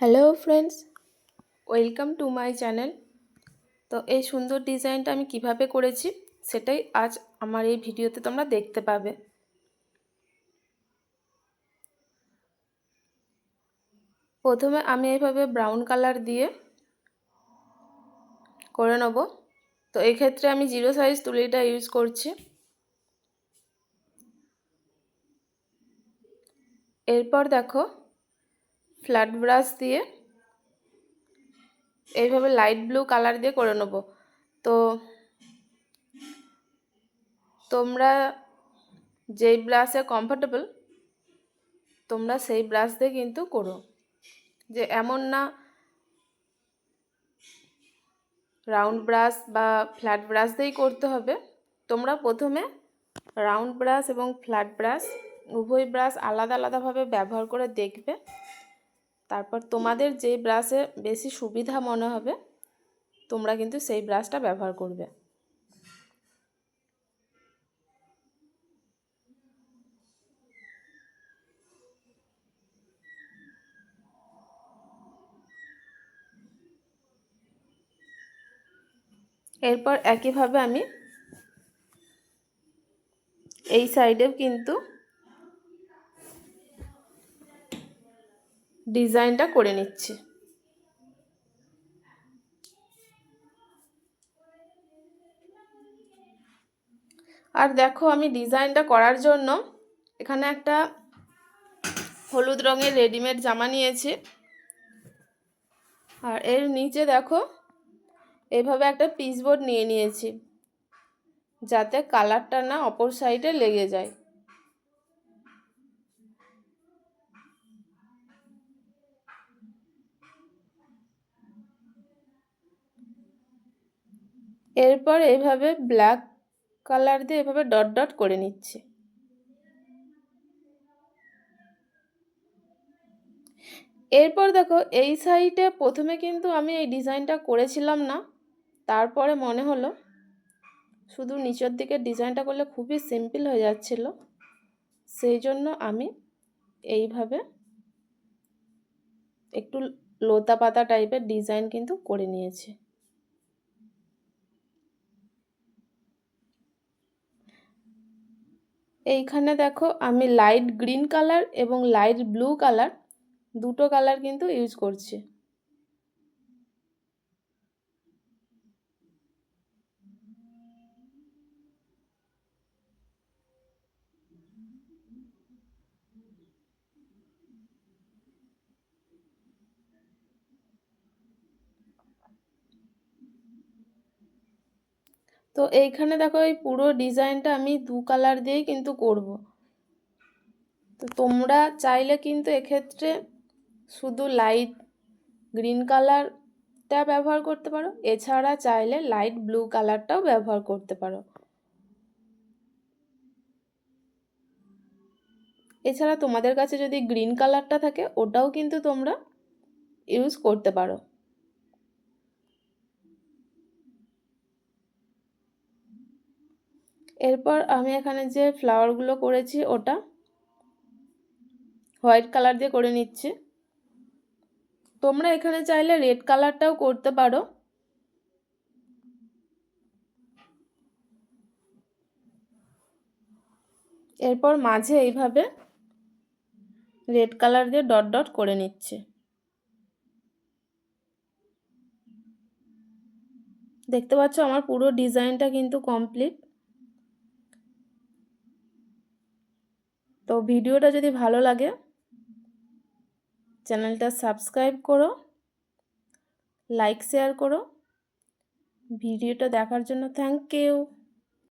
Hello friends welcome to my channel তো এই সুন্দর ডিজাইনটা আমি কীভাবে করেছি, সেটাই আজ আমার এই ভিডিওতে তোমরা দেখতে পাবে। প্রথমে আমি এইভাবে ব্রাউন কালার দিয়ে করে নেব। তো এক্ষেত্রে আমি জিরো সাইজ তুলিটা ইউজ করছি। এরপর দেখো ফ্ল্যাট ব্রাশ দিয়ে এইভাবে লাইট ব্লু কালার দিয়ে করে নেব। তো তোমরা যেই ব্রাশে কমফোর্টেবল তোমরা সেই ব্রাশ দিয়ে কিন্তু করো। যে এমন না রাউন্ড ব্রাশ বা ফ্ল্যাট ব্রাশ দিয়েই করতে হবে। তোমরা প্রথমে রাউন্ড ব্রাশ এবং ফ্ল্যাট ব্রাশ উভয় ব্রাশ আলাদা আলাদাভাবে ব্যবহার করে দেখবে। তারপর তোমাদের যে ব্রাশে বেশি সুবিধা মনে হবে, তোমরা কিন্তু সেই ব্রাশটা ব্যবহার করবে। এরপর একইভাবে আমি এই সাইডেও কিন্তু ডিজাইনটা করে নিচ্ছি। আর দেখো আমি ডিজাইনটা করার জন্য এখানে একটা হলুদ রঙের রেডিমেড জামা নিয়েছি। আর এর নিচে দেখো এভাবে একটা পিসবোর্ড নিয়ে নিয়েছি, যাতে কালারটা না অপর সাইডে লেগে যায়। এরপর এভাবে ব্ল্যাক কালার দিয়ে এভাবে ডট ডট করে নিচ্ছি। এরপর দেখো, এই সাইডে প্রথমে কিন্তু আমি এই ডিজাইনটা করেছিলাম না, তারপরে মনে হলো শুধু নিচের দিকে ডিজাইনটা করলে খুবই সিম্পল হয়ে যাচ্ছিল, সেই জন্য আমি এইভাবে একটু লোতা পাতা টাইপের ডিজাইন কিন্তু করে নিয়েছি। এইখানে দেখো আমি লাইট গ্রিন কালার এবং লাইট ব্লু কালার দুটো কালার কিন্তু ইউজ করছি। তো এইখানে দেখো এই পুরো ডিজাইনটা আমি দু কালার দিয়েই কিন্তু করব। তো তোমরা চাইলে কিন্তু এক্ষেত্রে শুধু লাইট গ্রিন কালারটা ব্যবহার করতে পারো, এছাড়া চাইলে লাইট ব্লু কালারটাও ব্যবহার করতে পারো। এছাড়া তোমাদের কাছে যদি গ্রিন কালারটা থাকে, ওটাও কিন্তু তোমরা ইউজ করতে পারো। এরপর আমি এখানে যে ফ্লাওয়ারগুলো করেছি, ওটা হোয়াইট কালার দিয়ে করে নিচ্ছি। তোমরা এখানে চাইলে রেড কালারটাও করতে পারো। এরপর মাঝে এইভাবে রেড কালার দিয়ে ডট ডট করে নিচ্ছে। দেখতে পাচ্ছ আমার পুরো ডিজাইনটা কিন্তু কমপ্লিট তো ভিডিওটা যদি ভালো লাগে, চ্যানেলটা সাবস্ক্রাইব করো, লাইক, শেয়ার করো। ভিডিওটা দেখার জন্য থ্যাংক ইউ